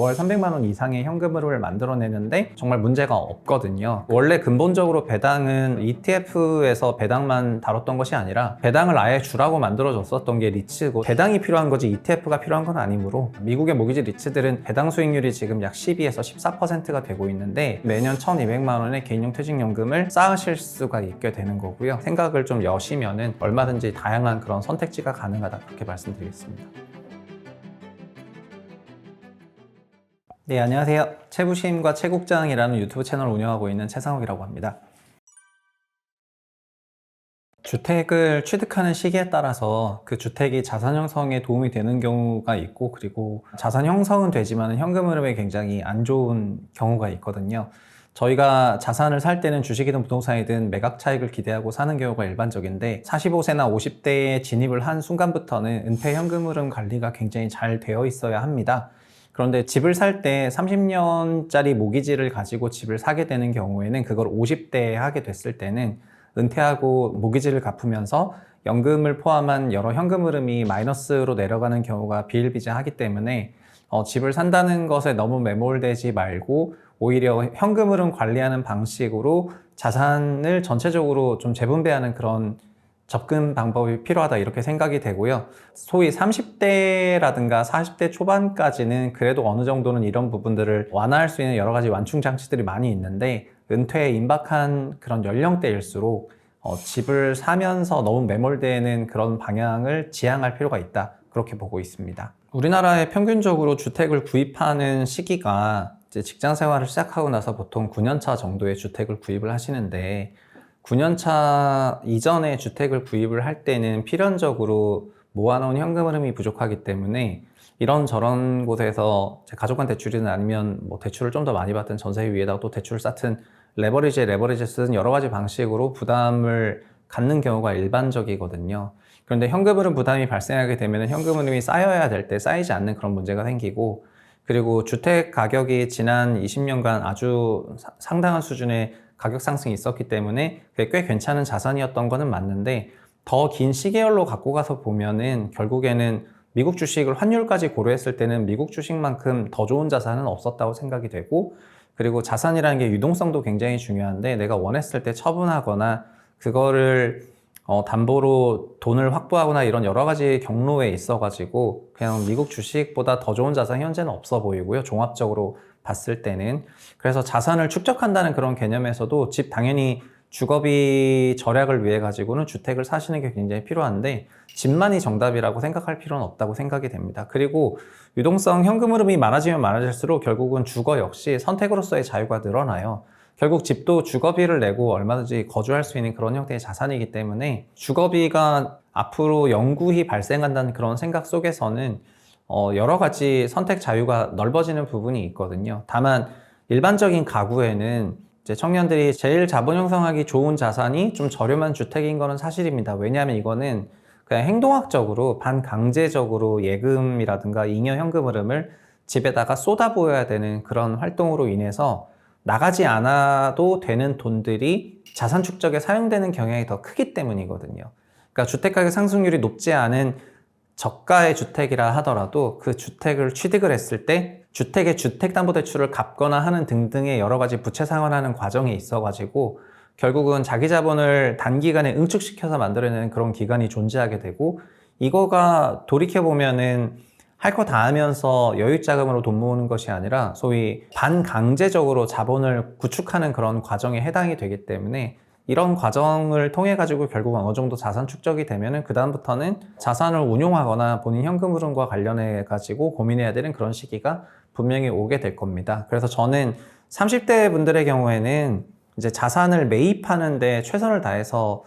월 300만 원 이상의 현금 흐름을 만들어내는데 정말 문제가 없거든요. 원래 근본적으로 배당은 ETF에서 배당만 다뤘던 것이 아니라 배당을 아예 주라고 만들어줬었던 게 리츠고 배당이 필요한 거지 ETF가 필요한 건 아니므로 미국의 모기지 리츠들은 배당 수익률이 지금 약 12에서 14%가 되고 있는데 매년 1,200만 원의 개인용 퇴직연금을 쌓으실 수가 있게 되는 거고요. 생각을 좀 여시면은 얼마든지 다양한 그런 선택지가 가능하다 그렇게 말씀드리겠습니다. 네, 안녕하세요. 최부심과 최국장이라는 유튜브 채널을 운영하고 있는 최상욱이라고 합니다. 주택을 취득하는 시기에 따라서 그 주택이 자산 형성에 도움이 되는 경우가 있고 그리고 자산 형성은 되지만 현금 흐름에 굉장히 안 좋은 경우가 있거든요. 저희가 자산을 살 때는 주식이든 부동산이든 매각 차익을 기대하고 사는 경우가 일반적인데 45세나 50대에 진입을 한 순간부터는 은퇴 현금 흐름 관리가 굉장히 잘 되어 있어야 합니다. 그런데 집을 살 때 30년짜리 모기지를 가지고 집을 사게 되는 경우에는 그걸 50대에 하게 됐을 때는 은퇴하고 모기지를 갚으면서 연금을 포함한 여러 현금 흐름이 마이너스로 내려가는 경우가 비일비재하기 때문에 어, 집을 산다는 것에 너무 매몰되지 말고 오히려 현금 흐름 관리하는 방식으로 자산을 전체적으로 좀 재분배하는 그런 접근 방법이 필요하다 이렇게 생각이 되고요. 소위 30대라든가 40대 초반까지는 그래도 어느 정도는 이런 부분들을 완화할 수 있는 여러 가지 완충 장치들이 많이 있는데 은퇴에 임박한 그런 연령대일수록 어, 집을 사면서 너무 매몰되는 그런 방향을 지향할 필요가 있다. 그렇게 보고 있습니다. 우리나라에 평균적으로 주택을 구입하는 시기가 직장 생활을 시작하고 나서 보통 9년차 정도의 주택을 구입을 하시는데 9년차 이전에 주택을 구입을 할 때는 필연적으로 모아놓은 현금 흐름이 부족하기 때문에 이런 저런 곳에서 제 가족 간 대출이나 아니면 뭐 대출을 좀 더 많이 받든 전세 위에다가 또 대출을 쌓든 레버리지 레버리지 쓰는 여러 가지 방식으로 부담을 갖는 경우가 일반적이거든요. 그런데 현금 흐름 부담이 발생하게 되면 현금 흐름이 쌓여야 될 때 쌓이지 않는 그런 문제가 생기고 그리고 주택 가격이 지난 20년간 아주 사- 상당한 수준의 가격 상승이 있었기 때문에 꽤 괜찮은 자산이었던 거는 맞는데 더 긴 시계열로 갖고 가서 보면은 결국에는 미국 주식을 환율까지 고려했을 때는 미국 주식만큼 더 좋은 자산은 없었다고 생각이 되고 그리고 자산이라는 게 유동성도 굉장히 중요한데 내가 원했을 때 처분하거나 그거를 어, 담보로 돈을 확보하거나 이런 여러 가지 경로에 있어가지고 그냥 미국 주식보다 더 좋은 자산 현재는 없어 보이고요. 종합적으로 봤을 때는. 그래서 자산을 축적한다는 그런 개념에서도 집 당연히 주거비 절약을 위해 가지고는 주택을 사시는 게 굉장히 필요한데 집만이 정답이라고 생각할 필요는 없다고 생각이 됩니다. 그리고 유동성 현금 흐름이 많아지면 많아질수록 결국은 주거 역시 선택으로서의 자유가 늘어나요. 결국 집도 주거비를 내고 얼마든지 거주할 수 있는 그런 형태의 자산이기 때문에 주거비가 앞으로 영구히 발생한다는 그런 생각 속에서는 어, 여러 가지 선택 자유가 넓어지는 부분이 있거든요. 다만 일반적인 가구에는 이제 청년들이 제일 자본 형성하기 좋은 자산이 좀 저렴한 주택인 거는 사실입니다. 왜냐하면 이거는 그냥 행동학적으로 반강제적으로 예금이라든가 잉여 현금 흐름을 집에다가 쏟아부어야 되는 그런 활동으로 인해서 나가지 않아도 되는 돈들이 자산 축적에 사용되는 경향이 더 크기 때문이거든요. 그러니까 주택가격 상승률이 높지 않은 저가의 주택이라 하더라도 그 주택을 취득을 했을 때 주택의 주택담보대출을 갚거나 하는 등등의 여러 가지 부채 상환하는 과정이 있어가지고 결국은 자기 자본을 단기간에 응축시켜서 만들어내는 그런 기간이 존재하게 되고 이거가 돌이켜보면은 할 거 다 하면서 여유 자금으로 돈 모으는 것이 아니라 소위 반강제적으로 자본을 구축하는 그런 과정에 해당이 되기 때문에 이런 과정을 통해 가지고 결국 어느 정도 자산 축적이 되면은 그 다음부터는 자산을 운용하거나 본인 현금 흐름과 관련해 가지고 고민해야 되는 그런 시기가 분명히 오게 될 겁니다. 그래서 저는 30대 분들의 경우에는 이제 자산을 매입하는데 최선을 다해서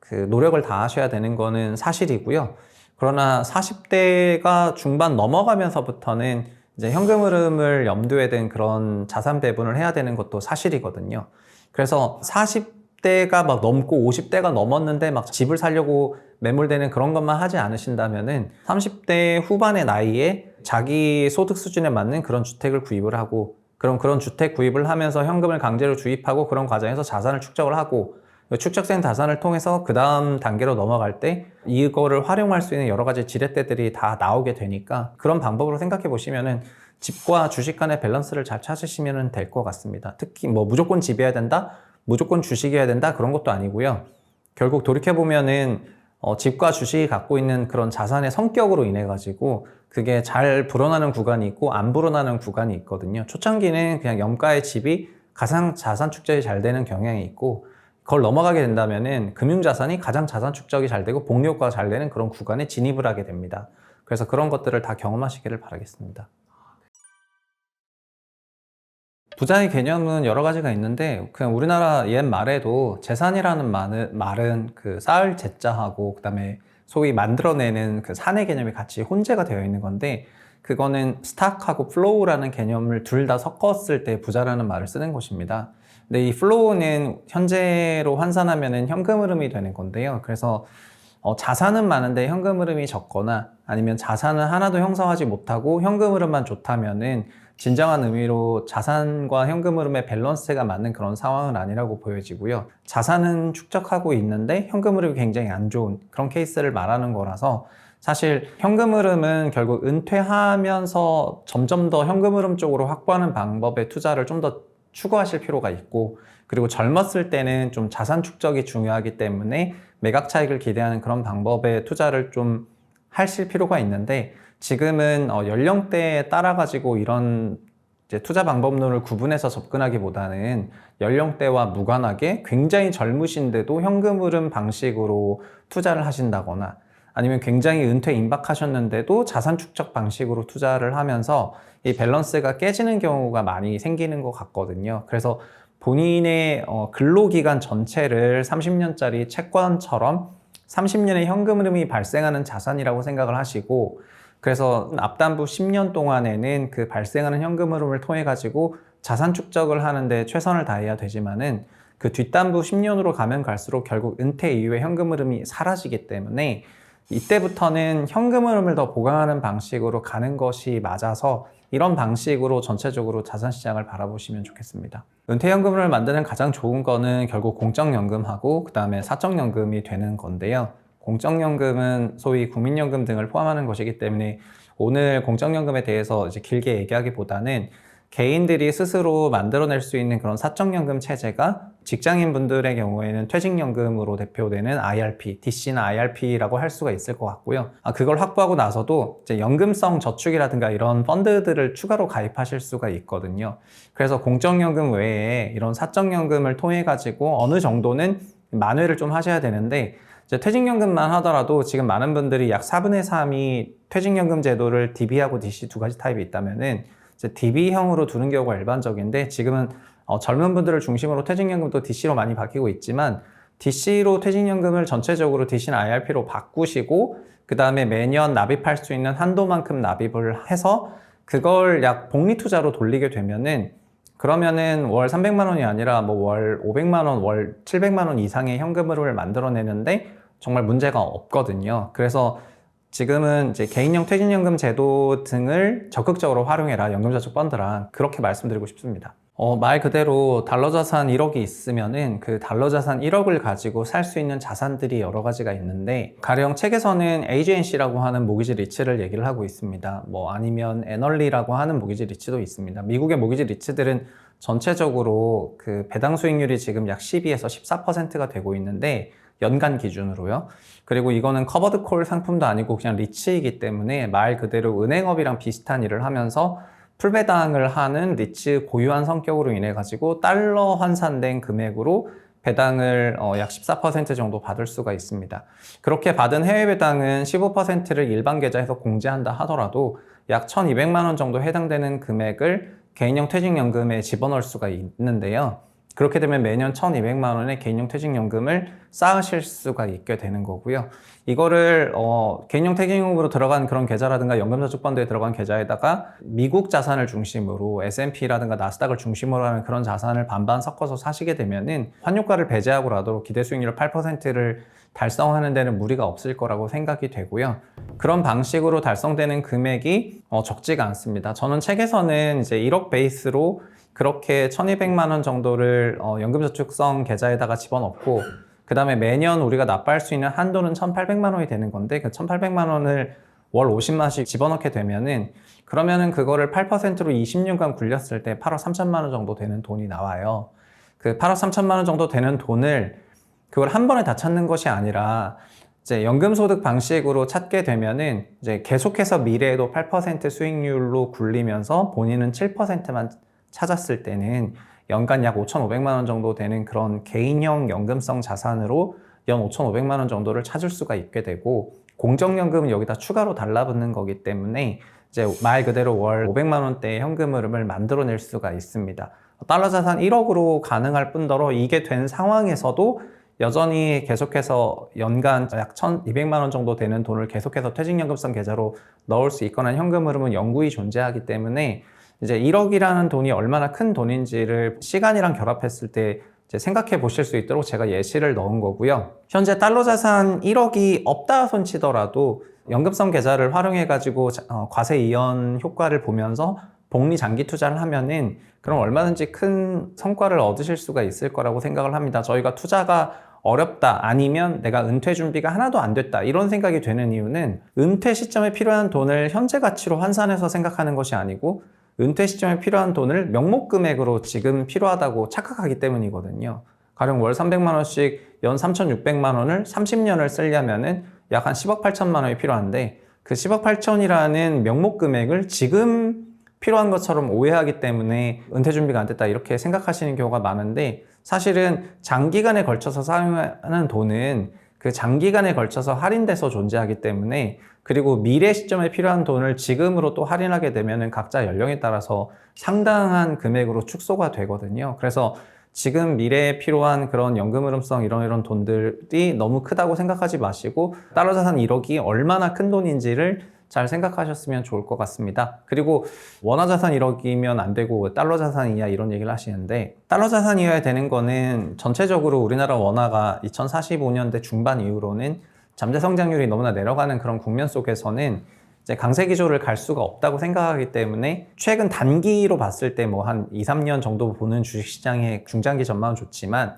그 노력을 다 하셔야 되는 거는 사실이고요. 그러나 40대가 중반 넘어가면서부터는 이제 현금 흐름을 염두에 둔 그런 자산 배분을 해야 되는 것도 사실이거든요. 그래서 40 대가 막 넘고 50대가 넘었는데 막 집을 살려고 매몰되는 그런 것만 하지 않으신다면은 30대 후반의 나이에 자기 소득 수준에 맞는 그런 주택을 구입을 하고 그럼 그런 주택 구입을 하면서 현금을 강제로 주입하고 그런 과정에서 자산을 축적을 하고 축적된 자산을 통해서 그 다음 단계로 넘어갈 때 이거를 활용할 수 있는 여러 가지 지렛대들이 다 나오게 되니까 그런 방법으로 생각해 보시면은 집과 주식 간의 밸런스를 잘 찾으시면 될 것 같습니다. 특히 뭐 무조건 집이어야 된다, 무조건 주식이어야 된다 그런 것도 아니고요. 결국 돌이켜 보면은 어, 집과 주식이 갖고 있는 그런 자산의 성격으로 인해 가지고 그게 잘 불어나는 구간이 있고 안 불어나는 구간이 있거든요. 초창기는 그냥 염가의 집이 가장 자산 축적이 잘 되는 경향이 있고 그걸 넘어가게 된다면은 금융 자산이 가장 자산 축적이 잘 되고 복리 효과가 잘 되는 그런 구간에 진입을 하게 됩니다. 그래서 그런 것들을 다 경험하시기를 바라겠습니다. 부자의 개념은 여러 가지가 있는데 그냥 우리나라 옛 말에도 재산이라는 말은, 말은 그 쌓을 재자하고 그다음에 소위 만들어내는 그 산의 개념이 같이 혼재가 되어 있는 건데 그거는 스탁하고 플로우라는 개념을 둘 다 섞었을 때 부자라는 말을 쓰는 것입니다. 근데 이 플로우는 현재로 환산하면은 현금 흐름이 되는 건데요. 그래서 어, 자산은 많은데 현금 흐름이 적거나 아니면 자산은 하나도 형성하지 못하고 현금 흐름만 좋다면은 진정한 의미로 자산과 현금 흐름의 밸런스가 맞는 그런 상황은 아니라고 보여지고요. 자산은 축적하고 있는데 현금 흐름이 굉장히 안 좋은 그런 케이스를 말하는 거라서 사실 현금 흐름은 결국 은퇴하면서 점점 더 현금 흐름 쪽으로 확보하는 방법의 투자를 좀 더 추구하실 필요가 있고 그리고 젊었을 때는 좀 자산 축적이 중요하기 때문에 매각 차익을 기대하는 그런 방법의 투자를 좀 하실 필요가 있는데 지금은 어, 연령대에 따라 가지고 이런 투자 방법론을 구분해서 접근하기보다는 연령대와 무관하게 굉장히 젊으신데도 현금 흐름 방식으로 투자를 하신다거나 아니면 굉장히 은퇴 임박하셨는데도 자산 축적 방식으로 투자를 하면서 이 밸런스가 깨지는 경우가 많이 생기는 것 같거든요. 그래서 본인의 어, 근로기간 전체를 30년짜리 채권처럼 30년의 현금 흐름이 발생하는 자산이라고 생각을 하시고 그래서 앞단부 10년 동안에는 그 발생하는 현금 흐름을 통해 가지고 자산 축적을 하는데 최선을 다해야 되지만은 그 뒷단부 10년으로 가면 갈수록 결국 은퇴 이후에 현금 흐름이 사라지기 때문에 이때부터는 현금 흐름을 더 보강하는 방식으로 가는 것이 맞아서 이런 방식으로 전체적으로 자산 시장을 바라보시면 좋겠습니다. 은퇴연금을 만드는 가장 좋은 거는 결국 공적연금하고 그 다음에 사적연금이 되는 건데요. 공적연금은 소위 국민연금 등을 포함하는 것이기 때문에 오늘 공적연금에 대해서 이제 길게 얘기하기보다는 개인들이 스스로 만들어낼 수 있는 그런 사적연금 체제가 직장인 분들의 경우에는 퇴직연금으로 대표되는 IRP, DC나 IRP라고 할 수가 있을 것 같고요. 아, 그걸 확보하고 나서도 이제 연금성 저축이라든가 이런 펀드들을 추가로 가입하실 수가 있거든요. 그래서 공적연금 외에 이런 사적연금을 통해 가지고 어느 정도는 만회를 좀 하셔야 되는데 퇴직연금만 하더라도 지금 많은 분들이 약 4분의 3이 퇴직연금 제도를 DB하고 DC 두 가지 타입이 있다면은 이제 DB형으로 두는 경우가 일반적인데 지금은 어, 젊은 분들을 중심으로 퇴직연금도 DC로 많이 바뀌고 있지만 DC로 퇴직연금을 전체적으로 DC나 IRP로 바꾸시고 그 다음에 매년 납입할 수 있는 한도만큼 납입을 해서 그걸 약 복리 투자로 돌리게 되면은 그러면은 월 300만 원이 아니라 뭐 월 500만 원, 월 700만 원 이상의 현금흐름을 만들어내는데 정말 문제가 없거든요. 그래서 지금은 이제 개인형 퇴직연금 제도 등을 적극적으로 활용해라. 연금저축 펀드랑 그렇게 말씀드리고 싶습니다. 어, 말 그대로 달러 자산 1억이 있으면은 그 달러 자산 1억을 가지고 살 수 있는 자산들이 여러 가지가 있는데 가령 책에서는 AGNC라고 하는 모기지 리츠를 얘기를 하고 있습니다. 뭐 아니면 에널리라고 하는 모기지 리츠도 있습니다. 미국의 모기지 리츠들은 전체적으로 그 배당 수익률이 지금 약 12에서 14%가 되고 있는데 연간 기준으로요. 그리고 이거는 커버드 콜 상품도 아니고 그냥 리츠이기 때문에 말 그대로 은행업이랑 비슷한 일을 하면서 풀배당을 하는 리츠 고유한 성격으로 인해 가지고 달러 환산된 금액으로 배당을 어, 약 14% 정도 받을 수가 있습니다. 그렇게 받은 해외 배당은 15%를 일반 계좌에서 공제한다 하더라도 약 1,200만 원 정도 해당되는 금액을 개인형 퇴직연금에 집어넣을 수가 있는데요. 그렇게 되면 매년 1,200만 원의 개인용 퇴직연금을 쌓으실 수가 있게 되는 거고요. 이거를 어, 개인용 퇴직연금으로 들어간 그런 계좌라든가 연금저축펀드에 들어간 계좌에다가 미국 자산을 중심으로 S&P라든가 나스닥을 중심으로 하는 그런 자산을 반반 섞어서 사시게 되면은 환율가를 배제하고라도 기대 수익률 8%를 달성하는 데는 무리가 없을 거라고 생각이 되고요. 그런 방식으로 달성되는 금액이 어, 적지가 않습니다. 저는 책에서는 이제 1억 베이스로 그렇게 1200만 원 정도를 어, 연금저축성 계좌에다가 집어넣고 그 다음에 매년 우리가 납부할 수 있는 한도는 1800만 원이 되는 건데 그 1800만 원을 월 50만원씩 집어넣게 되면은 그러면은 그거를 8%로 20년간 굴렸을 때 8억 3천만 원 정도 되는 돈이 나와요. 그 8억 3천만 원 정도 되는 돈을 그걸 한 번에 다 찾는 것이 아니라 이제 연금소득 방식으로 찾게 되면은 이제 계속해서 미래에도 8% 수익률로 굴리면서 본인은 7%만 찾았을 때는 연간 약 5,500만 원 정도 되는 그런 개인형 연금성 자산으로 연 5,500만 원 정도를 찾을 수가 있게 되고 공적연금은 여기다 추가로 달라붙는 거기 때문에 이제 말 그대로 월 500만 원대의 현금 흐름을 만들어낼 수가 있습니다. 달러 자산 1억으로 가능할 뿐더러 이게 된 상황에서도 여전히 계속해서 연간 약 1,200만 원 정도 되는 돈을 계속해서 퇴직연금성 계좌로 넣을 수 있거나 현금 흐름은 영구히 존재하기 때문에 이제 1억이라는 돈이 얼마나 큰 돈인지를 시간이랑 결합했을 때 생각해 보실 수 있도록 제가 예시를 넣은 거고요. 현재 달러 자산 1억이 없다 손치더라도 연금성 계좌를 활용해 가지고 과세 이연 효과를 보면서 복리 장기 투자를 하면은 그럼 얼마든지 큰 성과를 얻으실 수가 있을 거라고 생각을 합니다. 저희가 투자가 어렵다 아니면 내가 은퇴 준비가 하나도 안 됐다 이런 생각이 되는 이유는 은퇴 시점에 필요한 돈을 현재 가치로 환산해서 생각하는 것이 아니고 은퇴 시점에 필요한 돈을 명목 금액으로 지금 필요하다고 착각하기 때문이거든요. 가령 월 300만 원씩 연 3,600만 원을 30년을 쓰려면은 약 한 10억 8천만 원이 필요한데 그 10억 8천이라는 명목 금액을 지금 필요한 것처럼 오해하기 때문에 은퇴 준비가 안 됐다 이렇게 생각하시는 경우가 많은데 사실은 장기간에 걸쳐서 사용하는 돈은 그 장기간에 걸쳐서 할인돼서 존재하기 때문에 그리고 미래 시점에 필요한 돈을 지금으로 또 할인하게 되면 각자 연령에 따라서 상당한 금액으로 축소가 되거든요. 그래서 지금 미래에 필요한 그런 연금 흐름성 이런 이런 돈들이 너무 크다고 생각하지 마시고 달러 자산 1억이 얼마나 큰 돈인지를 잘 생각하셨으면 좋을 것 같습니다. 그리고 원화 자산 1억이면 안 되고 달러 자산이냐 이런 얘기를 하시는데 달러 자산이어야 되는 거는 전체적으로 우리나라 원화가 2045년대 중반 이후로는 잠재 성장률이 너무나 내려가는 그런 국면 속에서는 이제 강세 기조를 갈 수가 없다고 생각하기 때문에 최근 단기로 봤을 때 뭐 한 2, 3년 정도 보는 주식시장의 중장기 전망은 좋지만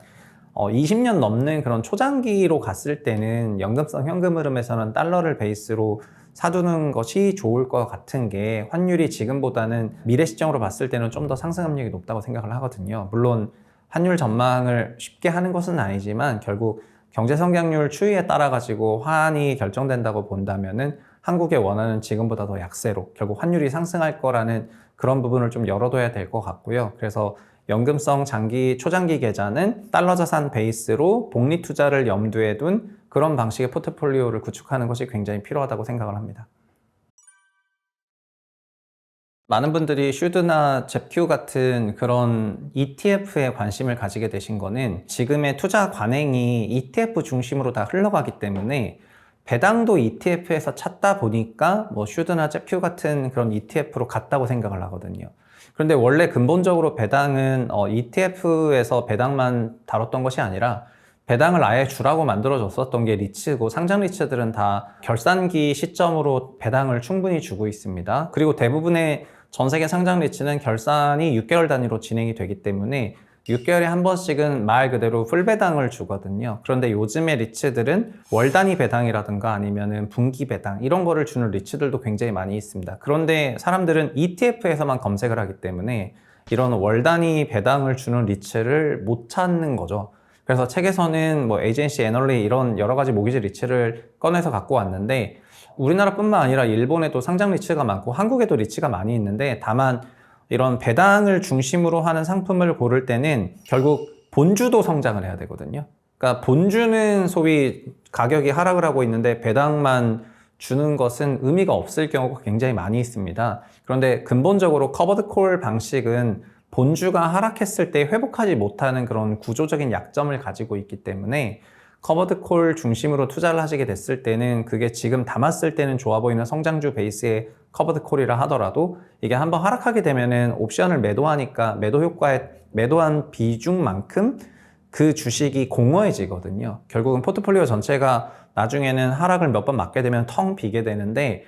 어, 20년 넘는 그런 초장기로 갔을 때는 연금성 현금 흐름에서는 달러를 베이스로 사두는 것이 좋을 것 같은 게 환율이 지금보다는 미래 시점으로 봤을 때는 좀 더 상승 압력이 높다고 생각을 하거든요. 물론 환율 전망을 쉽게 하는 것은 아니지만 결국 경제 성장률 추이에 따라 가지고 환이 결정된다고 본다면은 한국의 원화는 지금보다 더 약세로 결국 환율이 상승할 거라는 그런 부분을 좀 열어둬야 될 것 같고요. 그래서 연금성 장기 초장기 계좌는 달러 자산 베이스로 복리 투자를 염두에 둔 그런 방식의 포트폴리오를 구축하는 것이 굉장히 필요하다고 생각을 합니다. 많은 분들이 슈드나 잽큐 같은 그런 ETF에 관심을 가지게 되신 거는 지금의 투자 관행이 ETF 중심으로 다 흘러가기 때문에 배당도 ETF에서 찾다 보니까 뭐 슈드나 잽큐 같은 그런 ETF로 갔다고 생각을 하거든요. 그런데 원래 근본적으로 배당은 어, ETF에서 배당만 다뤘던 것이 아니라 배당을 아예 주라고 만들어줬었던 게 리츠고 상장 리츠들은 다 결산기 시점으로 배당을 충분히 주고 있습니다. 그리고 대부분의 전 세계 상장 리츠는 결산이 6개월 단위로 진행이 되기 때문에 6개월에 한 번씩은 말 그대로 풀 배당을 주거든요. 그런데 요즘의 리츠들은 월 단위 배당이라든가 아니면은 분기 배당 이런 거를 주는 리츠들도 굉장히 많이 있습니다. 그런데 사람들은 ETF에서만 검색을 하기 때문에 이런 월 단위 배당을 주는 리츠를 못 찾는 거죠. 그래서 책에서는 뭐 에이전시 애널리 이런 여러 가지 모기지 리츠를 꺼내서 갖고 왔는데 우리나라뿐만 아니라 일본에도 상장 리츠가 많고 한국에도 리츠가 많이 있는데 다만 이런 배당을 중심으로 하는 상품을 고를 때는 결국 본주도 성장을 해야 되거든요. 그러니까 본주는 소위 가격이 하락을 하고 있는데 배당만 주는 것은 의미가 없을 경우가 굉장히 많이 있습니다. 그런데 근본적으로 커버드 콜 방식은 본주가 하락했을 때 회복하지 못하는 그런 구조적인 약점을 가지고 있기 때문에 커버드 콜 중심으로 투자를 하시게 됐을 때는 그게 지금 담았을 때는 좋아 보이는 성장주 베이스의 커버드 콜이라 하더라도 이게 한번 하락하게 되면은 옵션을 매도하니까 매도 효과에 매도한 비중만큼 그 주식이 공허해지거든요. 결국은 포트폴리오 전체가 나중에는 하락을 몇 번 맞게 되면 텅 비게 되는데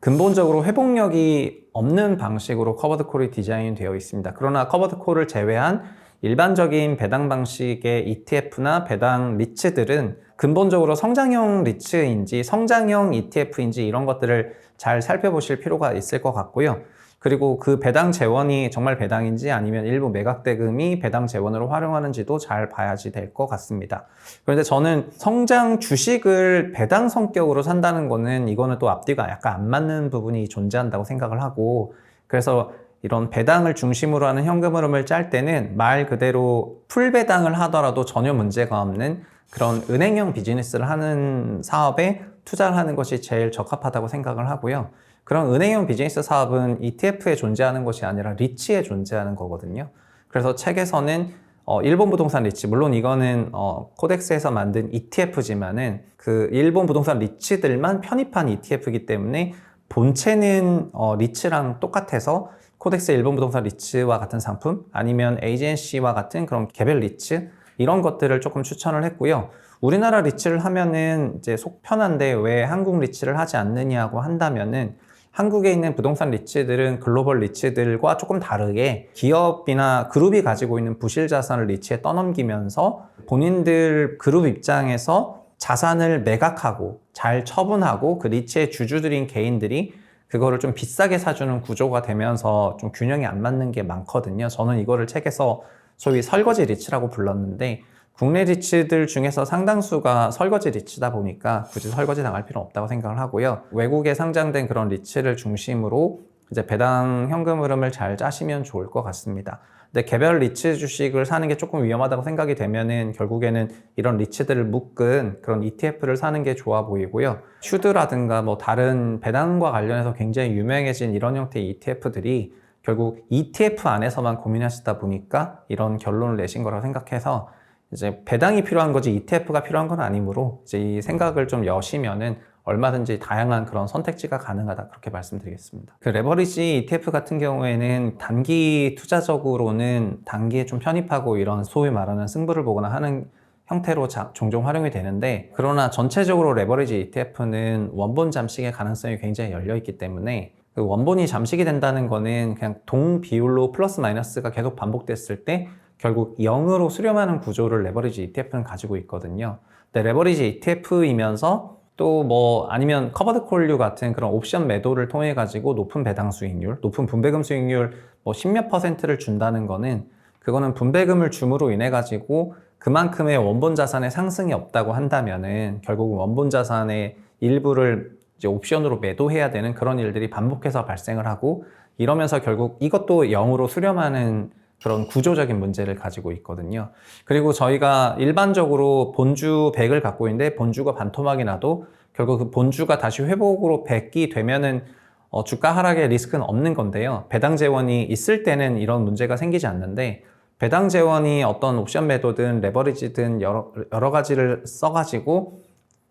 근본적으로 회복력이 없는 방식으로 커버드 콜이 디자인 되어 있습니다. 그러나 커버드 콜을 제외한 일반적인 배당 방식의 ETF나 배당 리츠들은 근본적으로 성장형 리츠인지 성장형 ETF인지 이런 것들을 잘 살펴보실 필요가 있을 것 같고요. 그리고 그 배당 재원이 정말 배당인지 아니면 일부 매각 대금이 배당 재원으로 활용하는지도 잘 봐야지 될 것 같습니다. 그런데 저는 성장 주식을 배당 성격으로 산다는 거는 이거는 또 앞뒤가 약간 안 맞는 부분이 존재한다고 생각을 하고 그래서 이런 배당을 중심으로 하는 현금 흐름을 짤 때는 말 그대로 풀 배당을 하더라도 전혀 문제가 없는 그런 은행형 비즈니스를 하는 사업에 투자를 하는 것이 제일 적합하다고 생각을 하고요. 그런 은행형 비즈니스 사업은 ETF에 존재하는 것이 아니라 리츠에 존재하는 거거든요. 그래서 책에서는 어, 일본 부동산 리츠, 물론 이거는 어, 코덱스에서 만든 ETF지만은 그 일본 부동산 리츠들만 편입한 ETF이기 때문에 본체는 어, 리츠랑 똑같아서 코덱스 일본 부동산 리츠와 같은 상품 아니면 AGNC와 같은 그런 개별 리츠 이런 것들을 조금 추천을 했고요. 우리나라 리츠를 하면은 이제 속 편한데 왜 한국 리츠를 하지 않느냐고 한다면은 한국에 있는 부동산 리츠들은 글로벌 리츠들과 조금 다르게 기업이나 그룹이 가지고 있는 부실 자산을 리츠에 떠넘기면서 본인들 그룹 입장에서 자산을 매각하고 잘 처분하고 그 리츠의 주주들인 개인들이 그거를 좀 비싸게 사주는 구조가 되면서 좀 균형이 안 맞는 게 많거든요. 저는 이거를 책에서 소위 설거지 리츠라고 불렀는데 국내 리츠들 중에서 상당수가 설거지 리츠다 보니까 굳이 설거지 당할 필요는 없다고 생각을 하고요. 외국에 상장된 그런 리츠를 중심으로 이제 배당 현금 흐름을 잘 짜시면 좋을 것 같습니다. 근데 개별 리츠 주식을 사는 게 조금 위험하다고 생각이 되면은 결국에는 이런 리츠들을 묶은 그런 ETF를 사는 게 좋아 보이고요. 슈드라든가 뭐 다른 배당과 관련해서 굉장히 유명해진 이런 형태의 ETF들이 결국 ETF 안에서만 고민하시다 보니까 이런 결론을 내신 거라고 생각해서 이제 배당이 필요한 거지 ETF가 필요한 건 아니므로 이제 이 생각을 좀 여시면은 얼마든지 다양한 그런 선택지가 가능하다 그렇게 말씀드리겠습니다. 그 레버리지 ETF 같은 경우에는 단기 투자적으로는 단기에 좀 편입하고 이런 소위 말하는 승부를 보거나 하는 형태로 자, 종종 활용이 되는데 그러나 전체적으로 레버리지 ETF는 원본 잠식의 가능성이 굉장히 열려 있기 때문에 그 원본이 잠식이 된다는 거는 그냥 동 비율로 플러스 마이너스가 계속 반복됐을 때 결국 0으로 수렴하는 구조를 레버리지 ETF는 가지고 있거든요. 근데 레버리지 ETF이면서 또 뭐 아니면 커버드 콜류 같은 그런 옵션 매도를 통해 가지고 높은 배당 수익률, 높은 분배금 수익률 뭐 10몇 퍼센트를 준다는 거는 그거는 분배금을 줌으로 인해 가지고 그만큼의 원본 자산의 상승이 없다고 한다면은 결국 원본 자산의 일부를 이제 옵션으로 매도해야 되는 그런 일들이 반복해서 발생을 하고 이러면서 결국 이것도 0으로 수렴하는 그런 구조적인 문제를 가지고 있거든요. 그리고 저희가 일반적으로 본주 100을 갖고 있는데 본주가 반토막이 나도 결국 그 본주가 다시 회복으로 100이 되면은 어, 주가 하락의 리스크는 없는 건데요. 배당 재원이 있을 때는 이런 문제가 생기지 않는데 배당 재원이 어떤 옵션 매도든 레버리지든 여러, 여러 가지를 써가지고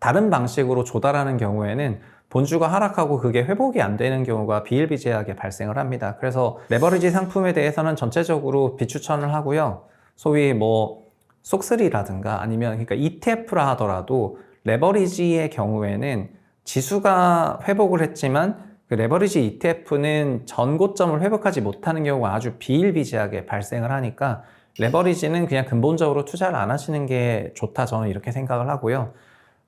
다른 방식으로 조달하는 경우에는 본주가 하락하고 그게 회복이 안 되는 경우가 비일비재하게 발생을 합니다. 그래서 레버리지 상품에 대해서는 전체적으로 비추천을 하고요. 소위 뭐 속쓰리라든가 아니면 그러니까 ETF라 하더라도 레버리지의 경우에는 지수가 회복을 했지만 그 레버리지 ETF는 전고점을 회복하지 못하는 경우가 아주 비일비재하게 발생을 하니까 레버리지는 그냥 근본적으로 투자를 안 하시는 게 좋다 저는 이렇게 생각을 하고요.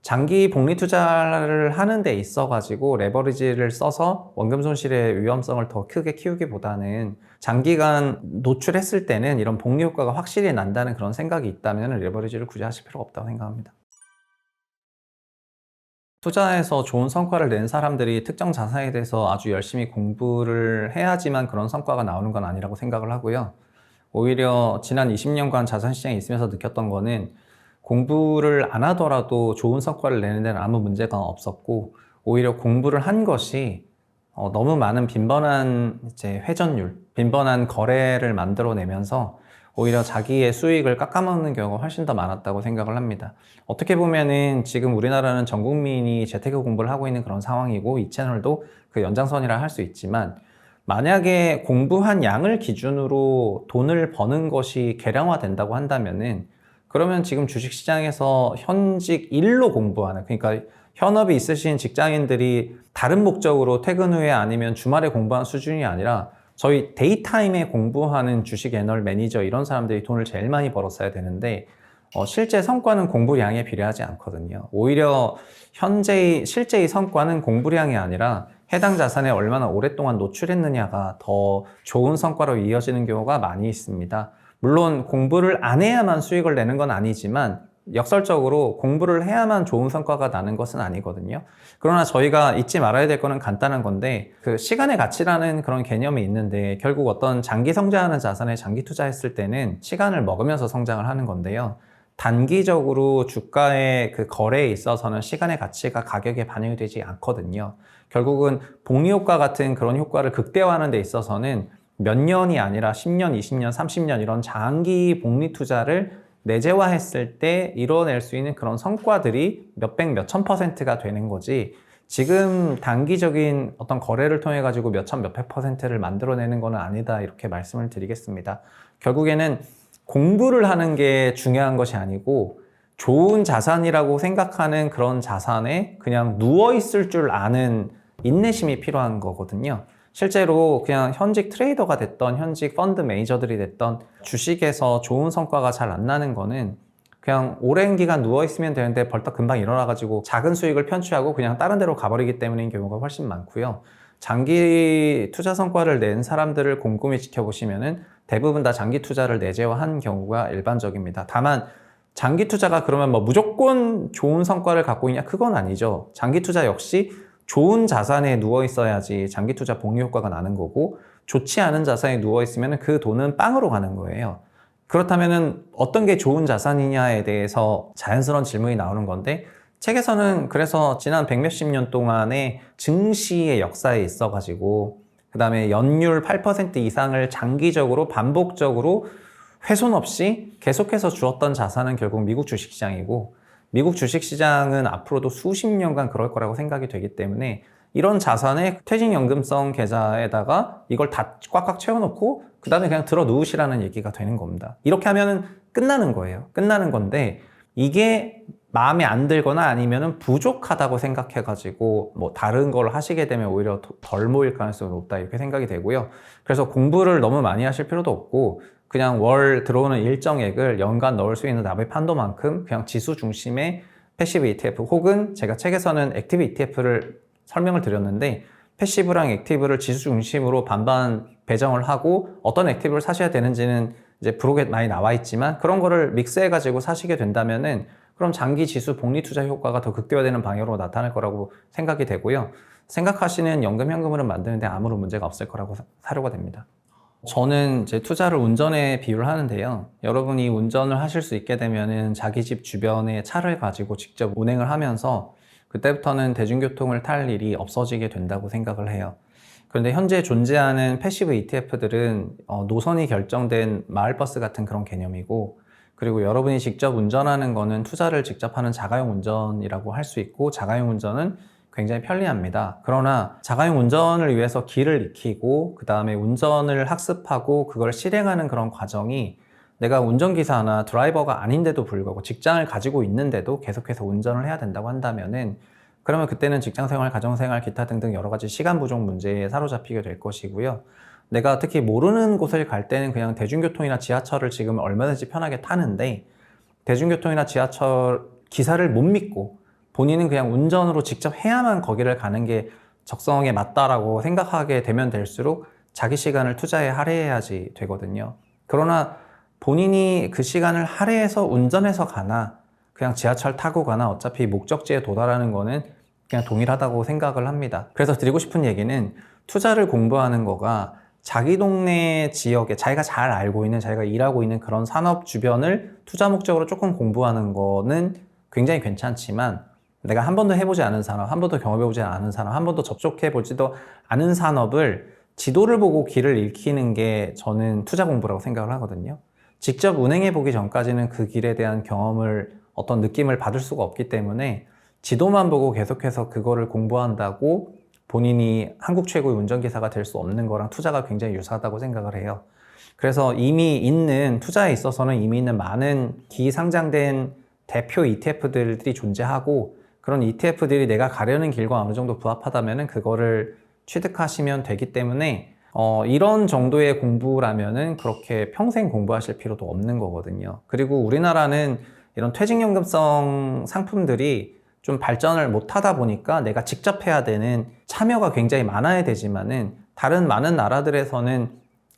장기 복리 투자를 하는 데 있어 가지고 레버리지를 써서 원금 손실의 위험성을 더 크게 키우기보다는 장기간 노출했을 때는 이런 복리 효과가 확실히 난다는 그런 생각이 있다면 레버리지를 굳이 하실 필요가 없다고 생각합니다. 투자에서 좋은 성과를 낸 사람들이 특정 자산에 대해서 아주 열심히 공부를 해야지만 그런 성과가 나오는 건 아니라고 생각을 하고요. 오히려 지난 20년간 자산 시장에 있으면서 느꼈던 거는 공부를 안 하더라도 좋은 성과를 내는 데는 아무 문제가 없었고 오히려 공부를 한 것이 어, 너무 많은 빈번한 이제 회전율, 빈번한 거래를 만들어내면서 오히려 자기의 수익을 깎아먹는 경우가 훨씬 더 많았다고 생각을 합니다. 어떻게 보면은 지금 우리나라는 전 국민이 재테크 공부를 하고 있는 그런 상황이고 이 채널도 그 연장선이라 할 수 있지만 만약에 공부한 양을 기준으로 돈을 버는 것이 계량화된다고 한다면은 그러면 지금 주식시장에서 현직 일로 공부하는 그러니까 현업이 있으신 직장인들이 다른 목적으로 퇴근 후에 아니면 주말에 공부하는 수준이 아니라 저희 데이타임에 공부하는 주식 애널 매니저 이런 사람들이 돈을 제일 많이 벌었어야 되는데 어, 실제 성과는 공부량에 비례하지 않거든요. 오히려 현재의 실제의 성과는 공부량이 아니라 해당 자산에 얼마나 오랫동안 노출했느냐가 더 좋은 성과로 이어지는 경우가 많이 있습니다. 물론 공부를 안 해야만 수익을 내는 건 아니지만 역설적으로 공부를 해야만 좋은 성과가 나는 것은 아니거든요. 그러나 저희가 잊지 말아야 될 거는 간단한 건데 그 시간의 가치라는 그런 개념이 있는데 결국 어떤 장기 성장하는 자산에 장기 투자했을 때는 시간을 먹으면서 성장을 하는 건데요. 단기적으로 주가의 그 거래에 있어서는 시간의 가치가 가격에 반영이 되지 않거든요. 결국은 복리 효과 같은 그런 효과를 극대화하는 데 있어서는 몇 년이 아니라 10년, 20년, 30년 이런 장기 복리 투자를 내재화했을 때 이뤄낼 수 있는 그런 성과들이 몇백, 몇천 퍼센트가 되는 거지 지금 단기적인 어떤 거래를 통해 가지고 몇천, 몇백 퍼센트를 만들어내는 거는 아니다 이렇게 말씀을 드리겠습니다. 결국에는 공부를 하는 게 중요한 것이 아니고 좋은 자산이라고 생각하는 그런 자산에 그냥 누워 있을 줄 아는 인내심이 필요한 거거든요. 실제로 그냥 현직 트레이더가 됐던 현직 펀드 매니저들이 됐던 주식에서 좋은 성과가 잘 안 나는 거는 그냥 오랜 기간 누워 있으면 되는데 벌떡 금방 일어나 가지고 작은 수익을 편취하고 그냥 다른 데로 가버리기 때문인 경우가 훨씬 많고요. 장기 투자 성과를 낸 사람들을 곰곰이 지켜보시면은 대부분 다 장기 투자를 내재화한 경우가 일반적입니다. 다만 장기 투자가 그러면 뭐 무조건 좋은 성과를 갖고 있냐? 그건 아니죠. 장기 투자 역시 좋은 자산에 누워 있어야지 장기 투자 복리 효과가 나는 거고 좋지 않은 자산에 누워 있으면 그 돈은 빵으로 가는 거예요. 그렇다면 어떤 게 좋은 자산이냐에 대해서 자연스러운 질문이 나오는 건데 책에서는 그래서 지난 백몇십 년 동안의 증시의 역사에 있어 가지고 그 다음에 연율 8% 이상을 장기적으로 반복적으로 훼손 없이 계속해서 주었던 자산은 결국 미국 주식시장이고 미국 주식시장은 앞으로도 수십 년간 그럴 거라고 생각이 되기 때문에 이런 자산의 퇴직연금성 계좌에다가 이걸 다 꽉꽉 채워놓고 그 다음에 그냥 들어 누우시라는 얘기가 되는 겁니다. 이렇게 하면은 끝나는 거예요. 끝나는 건데 이게 마음에 안 들거나 아니면은 부족하다고 생각해가지고 뭐 다른 걸 하시게 되면 오히려 덜 모일 가능성이 높다 이렇게 생각이 되고요. 그래서 공부를 너무 많이 하실 필요도 없고 그냥 월 들어오는 일정액을 연간 넣을 수 있는 납입 한도만큼 그냥 지수 중심의 패시브 ETF 혹은 제가 책에서는 액티브 ETF를 설명을 드렸는데 패시브랑 액티브를 지수 중심으로 반반 배정을 하고 어떤 액티브를 사셔야 되는지는 이제 브록에 많이 나와 있지만 그런 거를 믹스해 가지고 사시게 된다면은 그럼 장기 지수 복리 투자 효과가 더 극대화되는 방향으로 나타날 거라고 생각이 되고요. 생각하시는 연금 현금으로 만드는데 아무런 문제가 없을 거라고 사료가 됩니다. 저는 제 투자를 운전에 비유를 하는데요. 여러분이 운전을 하실 수 있게 되면은 자기 집 주변에 차를 가지고 직접 운행을 하면서 그때부터는 대중교통을 탈 일이 없어지게 된다고 생각을 해요. 그런데 현재 존재하는 패시브 ETF들은 어, 노선이 결정된 마을버스 같은 그런 개념이고 그리고 여러분이 직접 운전하는 거는 투자를 직접 하는 자가용 운전이라고 할 수 있고 자가용 운전은 굉장히 편리합니다. 그러나 자가용 운전을 위해서 길을 익히고 그 다음에 운전을 학습하고 그걸 실행하는 그런 과정이 내가 운전기사나 드라이버가 아닌데도 불구하고 직장을 가지고 있는데도 계속해서 운전을 해야 된다고 한다면은 그러면 그때는 직장생활, 가정생활, 기타 등등 여러 가지 시간 부족 문제에 사로잡히게 될 것이고요. 내가 특히 모르는 곳을 갈 때는 그냥 대중교통이나 지하철을 지금 얼마든지 편하게 타는데 대중교통이나 지하철 기사를 못 믿고 본인은 그냥 운전으로 직접 해야만 거기를 가는 게 적성에 맞다라고 생각하게 되면 될수록 자기 시간을 투자에 할애해야지 되거든요. 그러나 본인이 그 시간을 할애해서 운전해서 가나 그냥 지하철 타고 가나 어차피 목적지에 도달하는 거는 그냥 동일하다고 생각을 합니다. 그래서 드리고 싶은 얘기는 투자를 공부하는 거가 자기 동네 지역에 자기가 잘 알고 있는 자기가 일하고 있는 그런 산업 주변을 투자 목적으로 조금 공부하는 거는 굉장히 괜찮지만 내가 한 번도 해보지 않은 산업, 한 번도 경험해보지 않은 산업, 한 번도 접촉해보지도 않은 산업을 지도를 보고 길을 읽히는 게 저는 투자 공부라고 생각을 하거든요. 직접 운행해보기 전까지는 그 길에 대한 경험을 어떤 느낌을 받을 수가 없기 때문에 지도만 보고 계속해서 그거를 공부한다고 본인이 한국 최고의 운전기사가 될 수 없는 거랑 투자가 굉장히 유사하다고 생각을 해요. 그래서 이미 있는 투자에 있어서는 이미 있는 많은 기상장된 대표 ETF들이 존재하고 그런 ETF들이 내가 가려는 길과 어느 정도 부합하다면은 그거를 취득하시면 되기 때문에 어, 이런 정도의 공부라면은 그렇게 평생 공부하실 필요도 없는 거거든요. 그리고 우리나라는 이런 퇴직연금성 상품들이 좀 발전을 못 하다 보니까 내가 직접 해야 되는 참여가 굉장히 많아야 되지만은 다른 많은 나라들에서는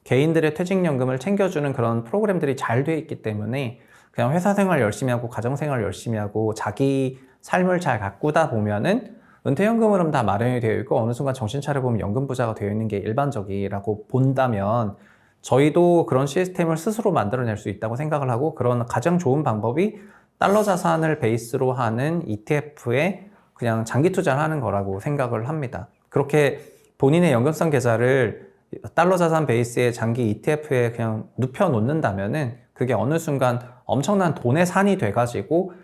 개인들의 퇴직연금을 챙겨주는 그런 프로그램들이 잘 돼 있기 때문에 그냥 회사 생활 열심히 하고 가정 생활 열심히 하고 자기 삶을 잘 가꾸다 보면은 은퇴연금으로는 다 마련이 되어 있고 어느 순간 정신 차려보면 연금 부자가 되어 있는 게 일반적이라고 본다면 저희도 그런 시스템을 스스로 만들어낼 수 있다고 생각을 하고 그런 가장 좋은 방법이 달러 자산을 베이스로 하는 ETF에 그냥 장기 투자를 하는 거라고 생각을 합니다. 그렇게 본인의 연금성 계좌를 달러 자산 베이스의 장기 ETF에 그냥 눕혀 놓는다면은 그게 어느 순간 엄청난 돈의 산이 돼가지고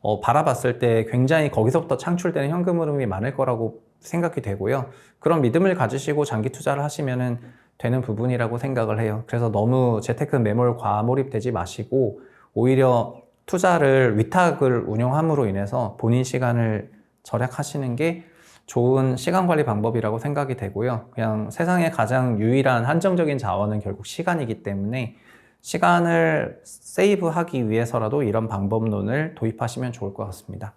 어, 바라봤을 때 굉장히 거기서부터 창출되는 현금 흐름이 많을 거라고 생각이 되고요. 그런 믿음을 가지시고 장기 투자를 하시면은 되는 부분이라고 생각을 해요. 그래서 너무 재테크 매몰 과몰입되지 마시고 오히려 투자를 위탁을 운영함으로 인해서 본인 시간을 절약하시는 게 좋은 시간 관리 방법이라고 생각이 되고요. 그냥 세상에 가장 유일한 한정적인 자원은 결국 시간이기 때문에 시간을 세이브하기 위해서라도 이런 방법론을 도입하시면 좋을 것 같습니다.